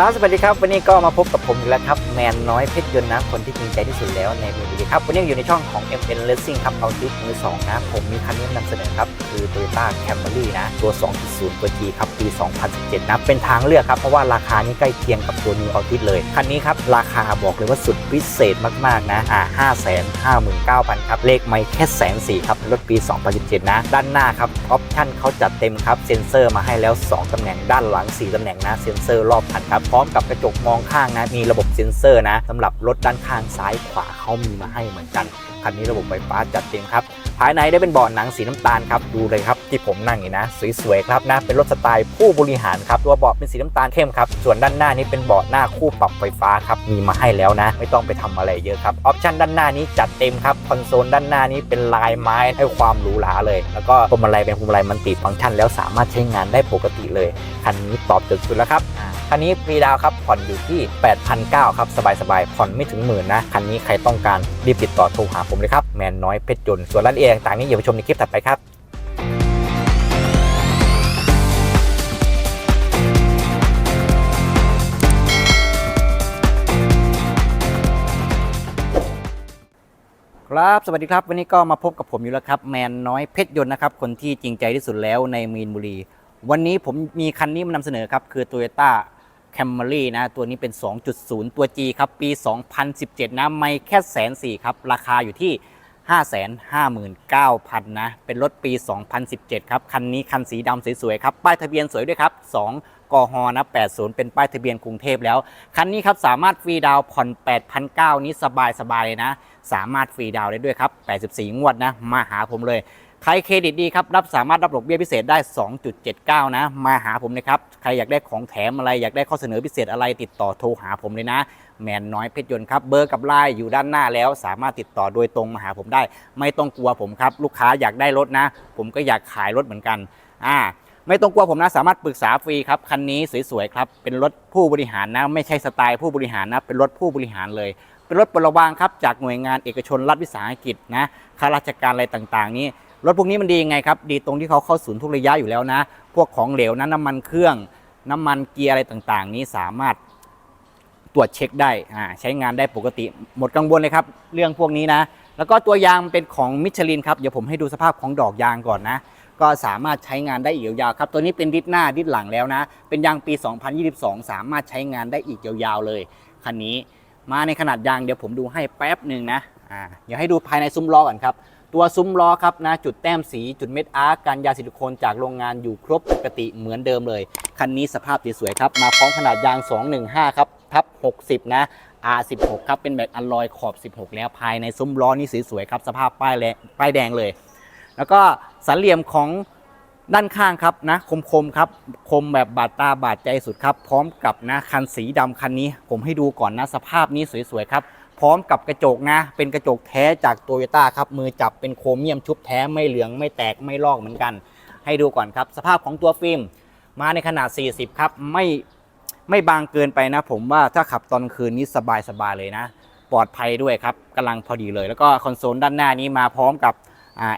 ครับสวัสดีครับ วันนี้ก็มาพบกับผมอีกแล้วครับแมนน้อยเพชรยนต์นะคนที่จริงใจที่สุดแล้วในมือดีครับ วันนี้อยู่ในช่องของ MN Racing ครับเอาทิปมือสองนะ ผมมีคันนี้นำเสนอครับ คือ Toyota Camry นะ ตัว 2.0 ตัว G ครับปี 2017 นะ เป็นทางเลือกครับ เพราะว่าราคานี้ใกล้เคียงกับตัว New Altis เลย คันนี้ครับ ราคาบอกเลยว่าสุดพิเศษมากๆ นะ อ่า 559,000 ครับ เลขไม่แค่แสนสี่ครับ รถปี 2017 นะ ด้านหน้าครับ ออปชั่นเขาจัดเต็มครับ เซ็นเซอร์มาให้แล้ว 2 ตำแหน่ง ด้านหลัง 4 ตำแหน่งนะ เซ็นเซอร์รอบคันครับ พร้อมกับกระจกมองข้างนะ มีระบบเซ็นเซอร์นะสำหรับรถด้านข้างซ้ายขวาเขามีมาให้เหมือนกัน คันนี้ระบบไฟฟ้าจัดเต็มครับ ภายในได้เป็นเบาะหนังสีน้ำตาลครับดูเลยครับที่ผมนั่งอยู่นะ สวยๆครับนะเป็นรถสไตล์ผู้บริหารครับตัวเบาะเป็นสีน้ำตาลเข้มครับส่วนด้านหน้านี้เป็นเบาะหน้าคู่ปรับไฟฟ้าครับมีมาให้แล้วนะ ไม่ต้องไปทำอะไรเยอะครับออปชั่นด้านหน้านี้จัดเต็มครับคอนโซลด้านหน้านี้เป็นลายไม้ให้ความหรูหราเลย แล้วก็พวงมาลัยเป็นพวงมาลัยมันติดฟังก์ชัน แล้วสามารถใช้งานได้ปกติเลยคันนี้ตอบโจทย์สุดแล้วครับคันนี้ฟรีดาวครับผ่อนอยู่ที่ 8,900ครับสบายๆผ่อนไม่ถึงหมื่นนะคันนี้ใครต้องการรีบติดต่อโทรหาผมเลยครับแมนน้อยเพชรยนต์ส่วนรายละเอียดต่างนี้อย่าไปชมในคลิปถัดไปครับ ครับ สวัสดีครับ วันนี้ก็มาพบกับผมอยู่แล้วครับแมนน้อยเพชรยนต์นะครับ คนที่จริงใจที่สุดแล้วในมีนบุรี วันนี้ผมมีคันนี้มานำเสนอครับ คือ Toyota Camry นะ ตัวนี้เป็น 2.0 ตัว G ครับ ปี 2017 นะ ไม่แค่แสนสี่ครับ ราคาอยู่ที่ 559,000 นะ เป็นรถปี 2017 ครับ คันนี้คันสีดำสวยๆครับ ป้ายทะเบียนสวยด้วยครับ 2 กฮนะ 80 เป็นป้ายทะเบียนกรุงเทพแล้ว คันนี้ครับสามารถฟรีดาวน์ผ่อน8,900นี้สบายๆเลยนะ สามารถฟรีดาวน์ได้ด้วยครับ 84 งวดนะ มาหาผมเลย ใครเครดิตดีครับ รับสามารถรับดอกเบี้ยพิเศษได้ 2.79 นะ มาหาผมเลยครับ ใครอยากได้ของแถมอะไร อยากได้ข้อเสนอพิเศษอะไร ติดต่อโทรหาผมเลยนะ แมนน้อยเพชรยนต์ครับ เบอร์กับไลน์อยู่ด้านหน้าแล้ว สามารถติดต่อโดยตรงมาหาผมได้ ไม่ต้องกลัวผมครับ ลูกค้าอยากได้รถนะ ผมก็อยากขายรถเหมือนกัน อ่า ไม่ต้องกลัวผมนะสามารถปรึกษาฟรีครับคันนี้สวยๆครับเป็นรถผู้บริหารนะ ไม่ใช่สไตล์ผู้บริหารนะ เป็นรถผู้บริหารเลย เป็นรถปลดระวางครับจากหน่วยงานเอกชนรัฐวิสาหกิจนะข้าราชการอะไรต่างๆ นี้รถพวกนี้มันดียังไงครับดีตรงที่เขาเข้าศูนย์ทุกระยะอยู่แล้วนะ พวกของเหลวนะน้ำมันเครื่อง น้ำมันเกียร์อะไรต่างๆ นี้สามารถตรวจเช็คได้อ่าใช้งานได้ปกติ หมดกังวลเลยครับ เรื่องพวกนี้นะ แล้วก็ตัวยางเป็นของมิชลินครับ เดี๋ยวผมให้ดูสภาพของดอกยางก่อนนะ ก็สามารถใช้งานได้อีกยาวๆครับ ตัวนี้เป็นดิสหน้าดิสหลังแล้วนะ เป็นยางปี 2022 สามารถใช้งานได้อีกยาวๆเลยคันนี้ มาในขนาดยางเดี๋ยวผมดูให้แป๊บหนึ่งนะอ่าเดี๋ยวให้ดูภายในซุ้มล้อก่อนครับตัวซุ้มล้อครับนะจุดแต้มสีจุดเม็ดอาร์กการยาซิลิโคนจากโรงงานอยู่ครบปกติเหมือนเดิมเลย คันนี้สภาพสวยๆครับ มาพร้อมขนาดยาง 215 ครับทับ 60 นะ R16 ครับ เป็นแบบอลลอยขอบ 16 แล้วภายในซุ้มล้อนี่สวยๆครับ สภาพป้ายแดงเลย แล้วก็สันเหลี่ยมของด้านข้างครับนะคมๆครับคมแบบบาดตาบาดใจสุดครับ พร้อมกับนะคันสีดำคันนี้ ผมให้ดูก่อนนะสภาพนี้สวยๆครับ พร้อมกับกระจกนะ เป็นกระจกแท้จากโตโยต้าครับมือจับเป็นโครเมียมชุบแท้ไม่เหลืองไม่แตกไม่ลอกเหมือนกัน ให้ดูก่อนครับ สภาพของตัวฟิล์มมาในขนาด 40 ครับ ไม่ไม่บางเกินไปนะ ผมว่าถ้าขับตอนคืนนี้สบายๆเลยนะ ปลอดภัยด้วยครับกำลังพอดีเลย แล้วก็คอนโซลด้านหน้านี้มาพร้อมกับ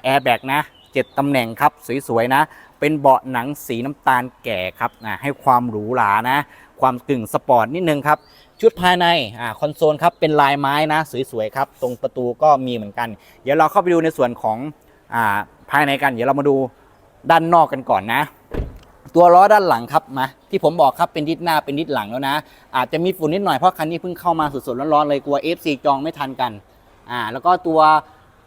แอร์แบกนะเจ็ดตำแหน่งครับสวยๆนะ เป็นเบาะหนังสีน้ำตาลแก่ครับอ่าให้ความหรูหรานะ ความกึ่งสปอร์ตนิดนึงครับ ชุดภายในอ่าคอนโซลครับเป็นลายไม้นะสวยๆครับ ตรงประตูก็มีเหมือนกัน เดี๋ยวเราเข้าไปดูในส่วนของอ่าภายในกัน เดี๋ยวเรามาดูด้านนอกกันก่อนนะ ตัวล้อด้านหลังครับมาที่ผมบอกครับเป็นดิสหน้าเป็นดิสหลังแล้วนะ อาจจะมีฝุ่นนิดหน่อยเพราะคันนี้เพิ่งเข้ามาสดๆร้อนๆเลยกลัว FC จองไม่ทันกันอ่าแล้วก็ตัว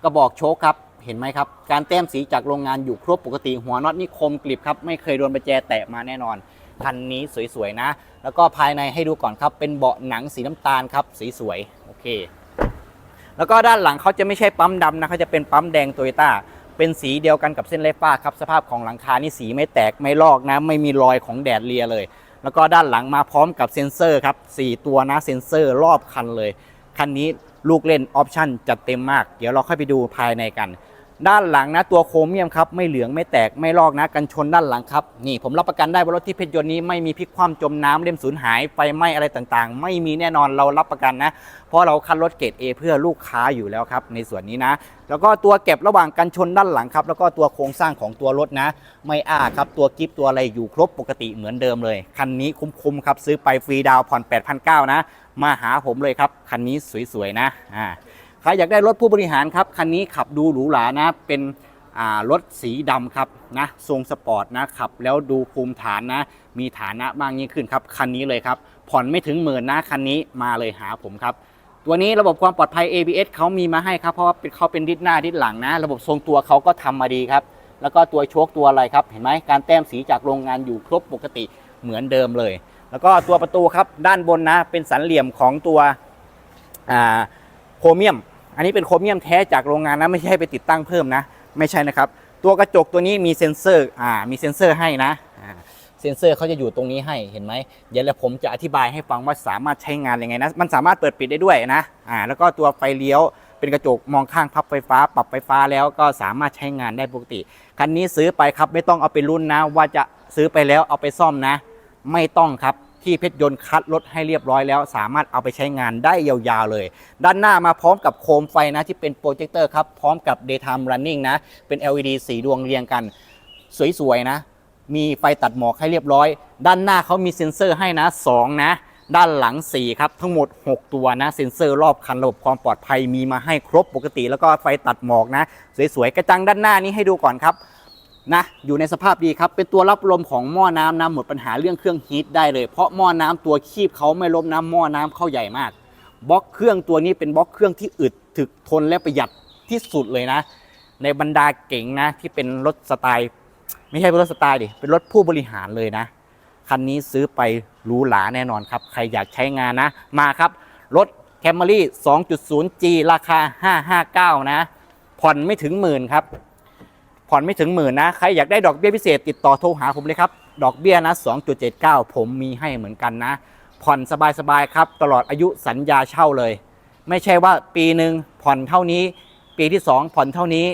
กระบอกโชคครับ เห็นไหมครับ การแต้มสีจากโรงงานอยู่ครบปกติหัวน็อตนี่คมกริบครับ ไม่เคยโดนประแจแตะมาแน่นอน คันนี้สวยๆนะ แล้วก็ภายในให้ดูก่อนครับ เป็นเบาะหนังสีน้ำตาลครับสีสวยโอเค แล้วก็ด้านหลังเขาจะไม่ใช่ปั๊มดำนะเขาจะเป็นปั๊มแดงโตโยต้าเป็นสีเดียวกันกับเส้นไฟฟ้าครับสภาพของหลังคานี่สีไม่แตกไม่ลอกนะ ไม่มีรอยของแดดเลียเลย แล้วก็ด้านหลังมาพร้อมกับเซ็นเซอร์ครับ4ตัวนะเซ็นเซอร์รอบคันเลยคันนี้ลูกเล่นออปชั่นจัดเต็มมาก เดี๋ยวเราค่อยไปดูภายในกัน ด้านหลังนะตัวโครเมียมครับไม่เหลืองไม่แตกไม่ลอกนะกันชนด้านหลังครับนี่ผมรับประกันได้ว่ารถที่เพชรยนต์นี้ไม่มีพลิกคว่ำจมน้ำเล่มสูญหายไฟไหม้อะไรต่างๆ ไม่มีแน่นอนเรารับประกันนะ เพราะเราคัดรถเกรด A เพื่อลูกค้าอยู่แล้วครับในส่วนนี้นะ แล้วก็ตัวเก็บระหว่างกันชนด้านหลังครับแล้วก็ตัวโครงสร้างของตัวรถนะ ไม่อ้าครับตัวกิฟตัวอะไรอยู่ครบปกติเหมือนเดิมเลยคันนี้คุ้มๆครับซื้อไปฟรีดาวผ่อน8,900นะมาหาผมเลยครับคันนี้สวยๆนะอ่า ใครอยากได้รถผู้บริหารครับ คันนี้ขับดูหรูหรานะ เป็นรถสีดำครับนะทรงสปอร์ตนะขับแล้วดูภูมิฐานนะ มีฐานะบางยิ่งขึ้นครับ คันนี้เลยครับ ผ่อนไม่ถึงหมื่นนะ คันนี้มาเลยหาผมครับ ตัวนี้ระบบความปลอดภัย ABS เขามีมาให้ครับ เพราะว่าเป็นเขาเป็นดิสหน้าดิสหลังนะ ระบบทรงตัวเขาก็ทำมาดีครับ แล้วก็ตัวโชคตัวอะไรครับ เห็นไหมการแต้มสีจากโรงงานอยู่ครบปกติเหมือนเดิมเลย แล้วก็ตัวประตูครับด้านบนนะ เป็นสันเหลี่ยมของตัวโครเมียม อันนี้เป็นโครเมียมแท้จากโรงงานนะไม่ใช่ไปติดตั้งเพิ่มนะ ไม่ใช่นะครับ ตัวกระจกตัวนี้มีเซ็นเซอร์อ่ามีเซ็นเซอร์ให้นะเซ็นเซอร์เขาจะอยู่ตรงนี้ให้เห็นไหมเดี๋ยวแล้วผมจะอธิบายให้ฟังว่าสามารถใช้งานยังไงนะ มันสามารถเปิดปิดได้ด้วยนะอ่าแล้วก็ตัวไฟเลี้ยวเป็นกระจกมองข้างพับไฟฟ้า ปรับไฟฟ้าแล้วก็สามารถใช้งานได้ปกติ คันนี้ซื้อไปครับไม่ต้องเอาไปรุ่นนะ ว่าจะซื้อไปแล้วเอาไปซ่อมนะ ไม่ต้องครับ ที่เพชรยนต์คัดรถให้เรียบร้อยแล้ว สามารถเอาไปใช้งานได้ยาวๆเลย ด้านหน้ามาพร้อมกับโคมไฟนะที่เป็นโปรเจคเตอร์ครับ พร้อมกับ daytime running นะ เป็น LED สีดวงเรียงกัน สวยๆนะ มีไฟตัดหมอกให้เรียบร้อย ด้านหน้าเขามีเซ็นเซอร์ให้นะ 2 นะด้านหลัง 4 ครับ ทั้งหมด 6 ตัวนะ เซ็นเซอร์รอบคันระบบความปลอดภัยมีมาให้ครบปกติ แล้วก็ไฟตัดหมอกนะ สวยๆ กระจังด้านหน้านี้ให้ดูก่อนครับ นะอยู่ในสภาพดีครับ เป็นตัวรับลมของหม้อน้ำนะหมดปัญหาเรื่องเครื่องฮีทได้เลย เพราะหม้อน้ำตัวคีบเขาไม่ล้มน้ำหม้อน้ำเข้าใหญ่มากบล็อกเครื่องตัวนี้เป็นบล็อกเครื่องที่อึดถึกทนและประหยัดที่สุดเลยนะ ในบรรดาเก๋งนะที่เป็นรถสไตล์ ไม่ใช่เป็นรถสไตล์ดิเป็นรถผู้บริหารเลยนะคันนี้ซื้อไปหรูหราแน่นอนครับ ใครอยากใช้งานนะ มาครับ รถ Camry 2.0G ราคา 559 นะ ผ่อนไม่ถึงหมื่นครับ ผ่อนไม่ถึงหมื่นนะ ใครอยากได้ดอกเบี้ยพิเศษติดต่อโทรหาผมเลยครับ ดอกเบี้ยนะ2.79 ผมมีให้เหมือนกันนะ ผ่อนสบายๆครับ ตลอดอายุสัญญาเช่าเลย ไม่ใช่ว่าปีหนึ่งผ่อนเท่านี้ ปีที่ 2 ผ่อนเท่านี้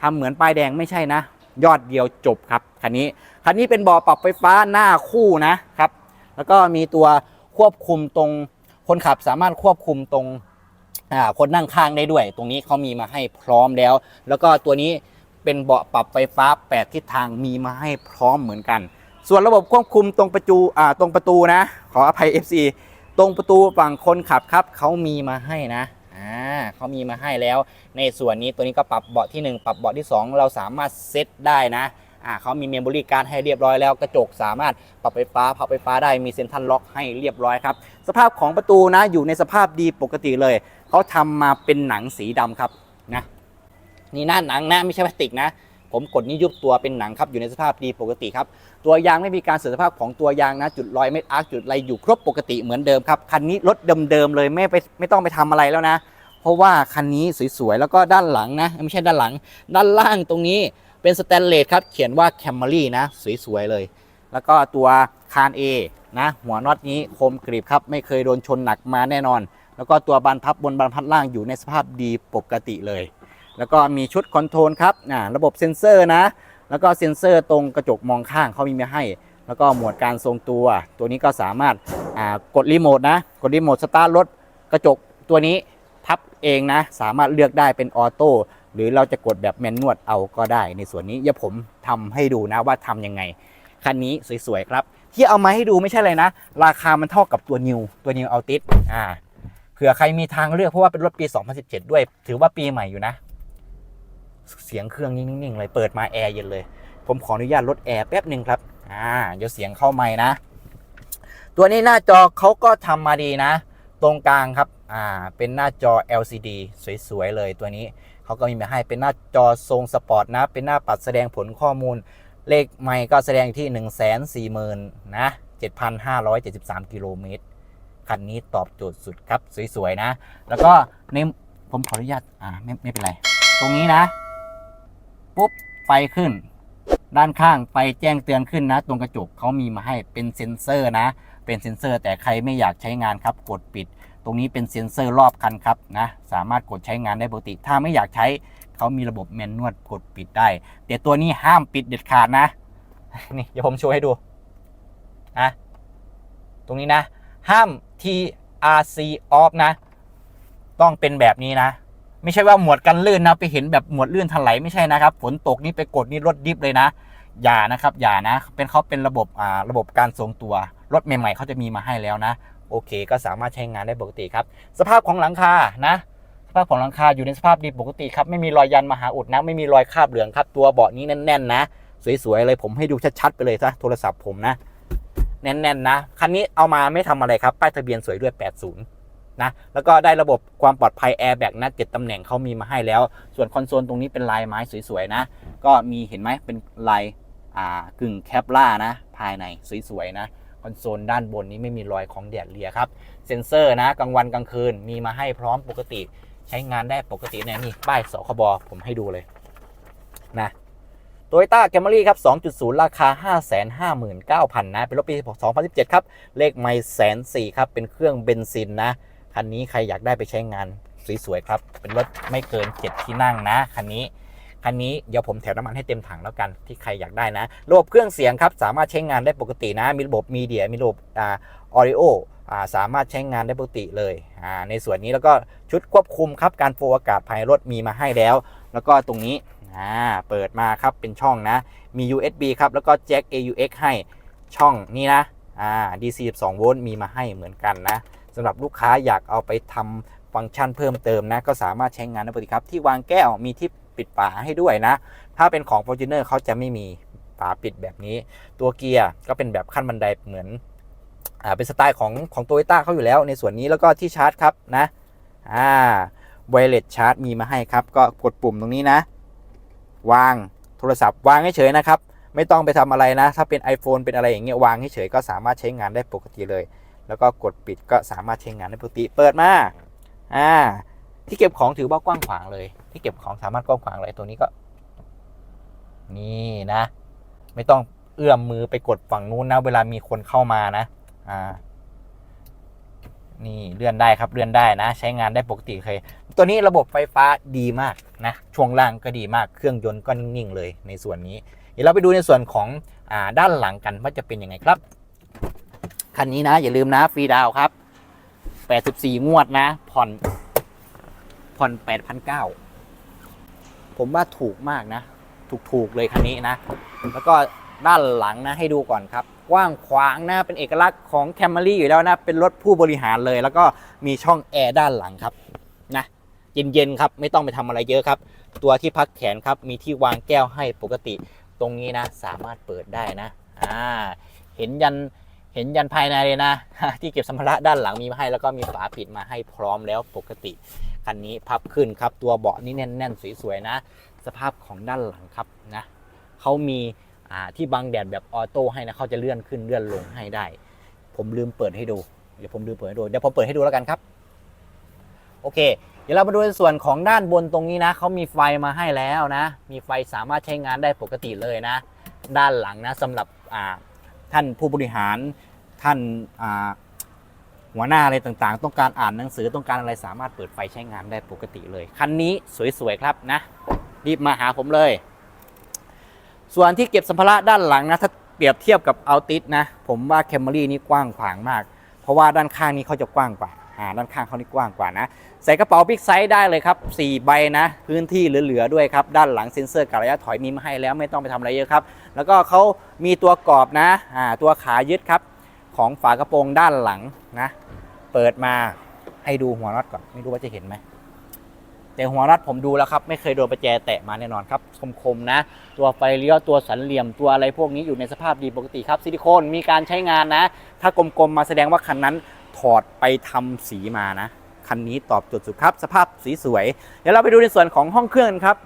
ทำเหมือนป้ายแดงไม่ใช่นะ ยอดเดียวจบครับคันนี้คันนี้เป็นบาะปรับไฟฟ้าหน้าคู่นะครับ แล้วก็มีตัวควบคุมตรงคนขับสามารถควบคุมตรงคนนั่งข้างได้ด้วย ตรงนี้เขามีมาให้พร้อมแล้ว แล้วก็ตัวนี้ เป็นเบาะปรับไฟฟ้า 8 ทิศทางมีมาให้พร้อมเหมือนกัน ส่วนระบบควบคุมตรงประตูอ่าตรงประตูนะ ขออภัย FC ตรงประตูฝั่งคนขับครับเขามีมาให้นะอ่าเขามีมาให้แล้ว ในส่วนนี้ตัวนี้ก็ปรับเบาะที่ 1 ปรับเบาะที่ 2 เราสามารถเซตได้นะอ่าเขามีเมมโมรี่การดให้เรียบร้อยแล้วกระจกสามารถปรับไฟฟ้าพับไฟฟ้าได้มีเซ็นทรัลล็อกให้เรียบร้อยครับสภาพของประตูนะอยู่ในสภาพดีปกติเลยเขาทำมาเป็นหนังสีดำครับนะ นี่หน้าหนังนะไม่ใช่พลาสติกนะ ผมกดนี่ยุบตัวเป็นหนังครับอยู่ในสภาพดีปกติครับ ตัวยางไม่มีการเสื่อมสภาพของตัวยางนะ จุดรอยเม็ดอาร์คจุดอะไรอยู่ครบปกติเหมือนเดิมครับ คันนี้รถเดิมๆเลยไม่ไปไม่ต้องไปทำอะไรแล้วนะ เพราะว่าคันนี้สวยๆแล้วก็ด้านหลังนะ ไม่ใช่ด้านหลัง ด้านล่างตรงนี้เป็นสแตนเลสครับเขียนว่า Camry นะสวยๆเลย แล้วก็ตัวคาน A นะหัวน็อตนี้คมกริบครับไม่เคยโดนชนหนักมาแน่นอน แล้วก็ตัวบานพับบนบานพับล่างอยู่ในสภาพดีปกติเลย แล้วก็มีชุดคอนโทรลครับอ่าระบบเซ็นเซอร์นะ แล้วก็เซ็นเซอร์ตรงกระจกมองข้างเขามีมาให้ แล้วก็หมวดการทรงตัว ตัวนี้ก็สามารถอ่ากดรีโมทนะ กดรีโมทสตาร์ทรถกระจกตัวนี้พับเองนะ สามารถเลือกได้เป็นออโต้หรือเราจะกดแบบแมนนวลเอาก็ได้ ในส่วนนี้เดี๋ยวผมทำให้ดูนะว่าทำยังไง คันนี้สวยๆครับ ที่เอามาให้ดูไม่ใช่เลยนะ ราคามันเท่ากับตัวนิวตัวนิวเอาติสอ่าเผื่อใครมีทางเลือกเพราะว่าเป็นรถปี 2017 ด้วย ถือว่าปีใหม่อยู่นะ เสียงเครื่องนิ่งๆเลยเปิดมาแอร์เย็นเลย ผมขออนุญาตลดแอร์แป๊บหนึ่งครับอ่าเดี๋ยวเสียงเข้าไม่นะ ตัวนี้หน้าจอเขาก็ทำมาดีนะ ตรงกลางครับอ่าเป็นหน้าจอ LCD สวยๆเลยตัวนี้เขาก็มีมาให้เป็นหน้าจอทรงสปอร์ตนะ เป็นหน้าปัดแสดงผลข้อมูล เลขไม่ก็แสดงที่ 1 4 0 0 0 0นะ7,573 กิโลเมตรคันนี้ตอบโจทย์สุดครับ สวย ๆ นะ แล้วก็ในผมขออนุญาตอ่าไม่ไม่เป็นไร ตรงนี้นะ ปุ๊บไฟขึ้น ด้านข้างไฟแจ้งเตือนขึ้นนะ ตรงกระจกเขามีมาให้เป็นเซ็นเซอร์นะ เป็นเซ็นเซอร์ แต่ใครไม่อยากใช้งานครับ กดปิด ตรงนี้เป็นเซ็นเซอร์รอบคันครับนะ สามารถกดใช้งานได้ปกติ ถ้าไม่อยากใช้เขามีระบบแมนนวลกดปิดได้ แต่ตัวนี้ห้ามปิดเด็ดขาดนะ นี่เดี๋ยวผมโชว์ให้ดูอะตรงนี้นะ ห้าม TRC off นะ ต้องเป็นแบบนี้นะ ไม่ใช่ว่าหมวดกันลื่นนะไปเห็นแบบหมวดลื่นถลายไม่ใช่นะครับฝนตกนี่ไปกดนี่รถดิฟเลยนะ อย่านะครับ อย่านะ เป็นเขาเป็นระบบอ่าระบบการทรงตัวรถใหม่ๆเขาจะมีมาให้แล้วนะ โอเค ก็สามารถใช้งานได้ปกติครับ สภาพของหลังคานะสภาพของหลังคาอยู่ในสภาพดีปกติครับไม่มีรอยยันมหาอุดนะไม่มีรอยคราบเหลืองครับ ตัวเบาะนี้แน่นๆนะ สวยๆเลยผมให้ดูชัดๆไปเลยซะโทรศัพท์ผมนะ แน่นๆนะคันนี้เอามาไม่ทำอะไรครับ ป้ายทะเบียนสวยด้วย 80 นะแล้วก็ได้ระบบความปลอดภัยแอร์แบ็กนะเจ็ดตำแหน่งเขามีมาให้แล้ว ส่วนคอนโซลตรงนี้เป็นลายไม้สวยๆนะ ก็มีเห็นไหมเป็นลายอ่ากึ่งแคปล่านะ ภายในสวยๆนะคอนโซลด้านบนนี้ไม่มีรอยของแดดเลียครับ เซ็นเซอร์นะกลางวันกลางคืนมีมาให้พร้อมปกติ ใช้งานได้ปกติเนี่ยนี่ป้ายสคบผมให้ดูเลยนะโตโยต้าแคมรี่ครับ 2.0 ราคา 559,000 นะ เป็นรถปี 2017 ครับ เลขไม่แสนสี่ครับ เป็นเครื่องเบนซินนะ คันนี้ใครอยากได้ไปใช้งานสวยๆครับ เป็นรถไม่เกิน 7 ที่นั่งนะคันนี้คันนี้เดี๋ยวผมแถมน้ำมันให้เต็มถังแล้วกันที่ใครอยากได้นะ ระบบเครื่องเสียงครับ สามารถใช้งานได้ปกตินะ มีระบบมีเดียมีระบบอ่าออริโอสามารถใช้งานได้ปกติเลยอ่าในส่วนนี้แล้วก็ชุดควบคุมครับการโฟลอากาศภายในรถมีมาให้แล้ว แล้วก็ตรงนี้อ่าเปิดมาครับเป็นช่องนะ มี USB ครับ แล้วก็แจ็ค AUX ให้ช่องนี้นะอ่า DC 12 โวลต์มีมาให้เหมือนกันนะ สำหรับลูกค้าอยากเอาไปทำฟังก์ชันเพิ่มเติมนะ ก็สามารถใช้งานได้ปกติครับ ที่วางแก้วมีที่ปิดฝาให้ด้วยนะ ถ้าเป็นของ Fortuner เขาจะไม่มีฝาปิดแบบนี้ ตัวเกียร์ก็เป็นแบบขั้นบันไดเหมือนอ่าเป็นสไตล์ของของโตโยต้าเขาอยู่แล้วในส่วนนี้แล้วก็ที่ชาร์จครับนะอ่าไวเลสชาร์จมีมาให้ครับ ก็กดปุ่มตรงนี้นะ วางโทรศัพท์วางเฉยๆนะครับ ไม่ต้องไปทำอะไรนะ ถ้าเป็น iPhone เป็นอะไรอย่างเงี้ยวางเฉยๆก็สามารถใช้งานได้ปกติเลย แล้วก็กดปิดก็สามารถใช้งานได้ปกติเปิดมาอ่าที่เก็บของถือว่ากว้างขวางเลย ที่เก็บของสามารถกว้างขวางเลยตัวนี้ก็ นี่นะ ไม่ต้องเอื้อมมือไปกดฝั่งนู้นนะ เวลามีคนเข้ามานะอ่านี่เลื่อนได้ครับเลื่อนได้นะ ใช้งานได้ปกติเคย ตัวนี้ระบบไฟฟ้าดีมากนะช่วงล่างก็ดีมากเครื่องยนต์ก็นิ่งๆเลยในส่วนนี้ เดี๋ยวเราไปดูในส่วนของอด้านหลังกันว่าจะเป็นยังไงครับ คันนี้นะ อย่าลืมนะฟรีดาวครับ84งวดนะ ผ่อน ผ่อน8,900ผมว่าถูกมากนะ ถูกๆเลยคันนี้นะ แล้วก็ด้านหลังนะให้ดูก่อนครับกว้างขวางนะเป็นเอกลักษณ์ของ Camry อยู่แล้วนะ เป็นรถผู้บริหารเลย แล้วก็มีช่องแอร์ด้านหลังครับนะเย็นๆครับ ไม่ต้องไปทำอะไรเยอะครับ ตัวที่พักแขนครับ มีที่วางแก้วให้ปกติ ตรงนี้นะ สามารถเปิดได้นะอ่าเห็นยัน เห็นยันภายในเลยนะ ที่เก็บสัมภาระด้านหลังมีมาให้ แล้วก็มีฝาปิดมาให้พร้อมแล้วปกติคันนี้พับขึ้นครับ ตัวเบาะนี่แน่นๆ สวยๆนะ สภาพของด้านหลังครับนะเขามีที่บังแดดแบบออโต้ให้นะเขาจะเลื่อนขึ้นเลื่อนลงให้ได้ ผมลืมเปิดให้ดูเดี๋ยวผมลืมเปิดให้ดูเดี๋ยวผมเปิดให้ดูแล้วกันครับ โอเค เดี๋ยวเรามาดูในส่วนของด้านบนตรงนี้นะเขามีไฟมาให้แล้วนะ มีไฟสามารถใช้งานได้ปกติเลยนะ ด้านหลังนะสำหรับอ่า ท่านผู้บริหารท่านหัวหน้าอะไรต่างๆ ต้องการอ่านหนังสือต้องการอะไรสามารถเปิดไฟใช้งานได้ปกติเลย คันนี้สวยๆครับนะรีบมาหาผมเลย ส่วนที่เก็บสัมภาระด้านหลังนะถ้าเปรียบเทียบกับเอาติสนะ ผมว่าแคม r รี่นี่กว้างขวางมาก เพราะว่าด้านข้างนี้เขาจะกว้างกว่า อ่าด้านข้างเขานี่กว้างกว่านะ ใส่กระเป๋าบิ๊กไซส์ได้เลยครับ 4 ใบนะ พื้นที่เหลือๆด้วยครับ ด้านหลังเซ็นเซอร์กับระยะถอยมีมาให้แล้วไม่ต้องไปทำอะไรเยอะครับ แล้วก็เขามีตัวกรอบนะอ่าตัวขายึดครับ ของฝากระโปรงด้านหลังนะ เปิดมาให้ดูหัวน็อตก่อนไม่รู้ว่าจะเห็นไหมแต่หัวน็อตผมดูแล้วครับ ไม่เคยโดนประแจแตะมาแน่นอนครับคมๆนะ ตัวไฟเลี้ยวตัวสันเหลี่ยมตัวอะไรพวกนี้อยู่ในสภาพดีปกติครับซิลิโคนมีการใช้งานนะ ถ้ากลมๆมาแสดงว่าคันนั้น ถอดไปทำสีมานะ คันนี้ตอบโจทย์สุดครับ สภาพสีสวย เดี๋ยวเราไปดูในส่วนของห้องเครื่องกันครับ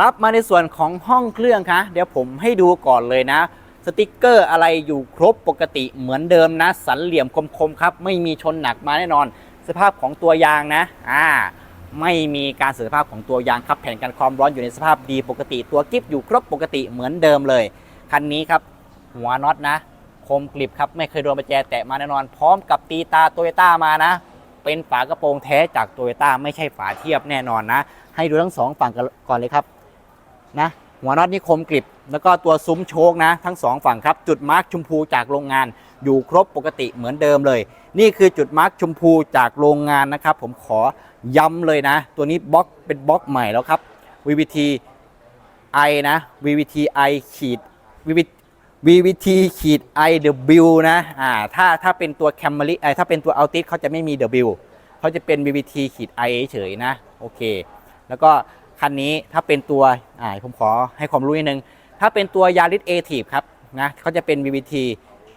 รับมาในส่วนของห้องเครื่องคะเดี๋ยวผมให้ดูก่อนเลยนะ สติกเกอร์อะไรอยู่ครบปกติเหมือนเดิมนะ สันเหลี่ยมคมๆครับ ไม่มีชนหนักมาแน่นอน สภาพของตัวยางนะ อ่าไม่มีการเสื่อมสภาพของตัวยางครับแผ่นกันความร้อนอยู่ในสภาพดีปกติ ตัวกิฟอยู่ครบปกติเหมือนเดิมเลย คันนี้ครับ หัวน็อตนะ คมกริบครับ ไม่เคยโดนประแจแตะมาแน่นอน พร้อมกับตีตาโตโยต้ามานะ เป็นฝากระโปรงแท้จากโตโยต้าไม่ใช่ฝาเทียบแน่นอนนะ ให้ดูทั้งสองฝั่งก่อนเลยครับนะหัวน็อตนี่คมกริบ แล้วก็ตัวซุ้มโชคนะ ทั้งสองฝั่งครับ จุดมาร์กชมพูจากโรงงาน อยู่ครบปกติเหมือนเดิมเลย นี่คือจุดมาร์กชมพูจากโรงงานนะครับ ผมขอย้ำเลยนะ ตัวนี้บล็อกเป็นบล็อกใหม่แล้วครับ VVT I นะ VVT I ขีด VVT VVT ขีด IW นะอ่าถ้าถ้าเป็นตัว Camry ไอถ้าเป็นตัว Altis เขาจะไม่มี W เขาจะเป็น VVT ขีด I เฉยนะ โอเค แล้วก็คันนี้ถ้าเป็นตัวอ่าผมขอให้ความรู้นิดนึง ถ้าเป็นตัว Yaris a t i v ครับนะเขาจะเป็น VVT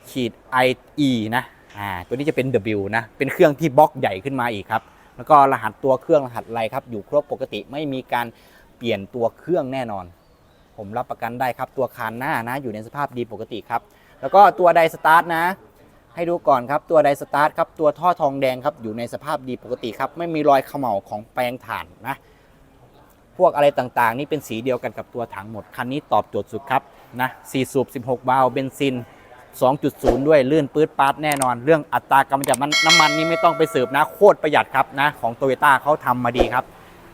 ขีด IE นะอ่าตัวนี้จะเป็น W นะ เป็นเครื่องที่บล็อกใหญ่ขึ้นมาอีกครับ แล้วก็รหัสตัวเครื่องรหัสอะไรครับ อยู่ครบปกติไม่มีการเปลี่ยนตัวเครื่องแน่นอน ผมรับประกันได้ครับ ตัวคานหน้านะอยู่ในสภาพดีปกติครับ แล้วก็ตัวไดสตาร์ทนะ ให้ดูก่อนครับตัวไดสตาร์ทครับตัวท่อทองแดงครับอยู่ในสภาพดีปกติครับ ไม่มีรอยเขม่าของแปลงถ่านนะ พวกอะไรต่างๆ นี่เป็นสีเดียวกันกับตัวถังหมดคันนี้ตอบโจทย์สุดครับนะ4สูบ 16 บาล์วเบนซิน 2.0 ด้วยลื่นปื๊ดปาร์ตแน่นอน เรื่องอัตรากำจัดน้ำมันนี่ไม่ต้องไปสืบนะโคตรประหยัดครับนะของโตโยต้าเขาทำมาดีครับ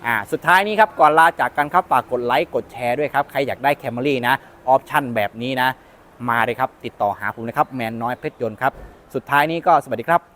อ่าสุดท้ายนี้ครับก่อนลาจากกันครับฝากกดไลค์กดแชร์ด้วยครับ ใครอยากได้แคมรี่นะออปชั่นแบบนี้นะ มาเลยครับ ติดต่อหาผมนะครับ แมนน้อยเพชรยนต์ครับ สุดท้ายนี้ก็สวัสดีครับ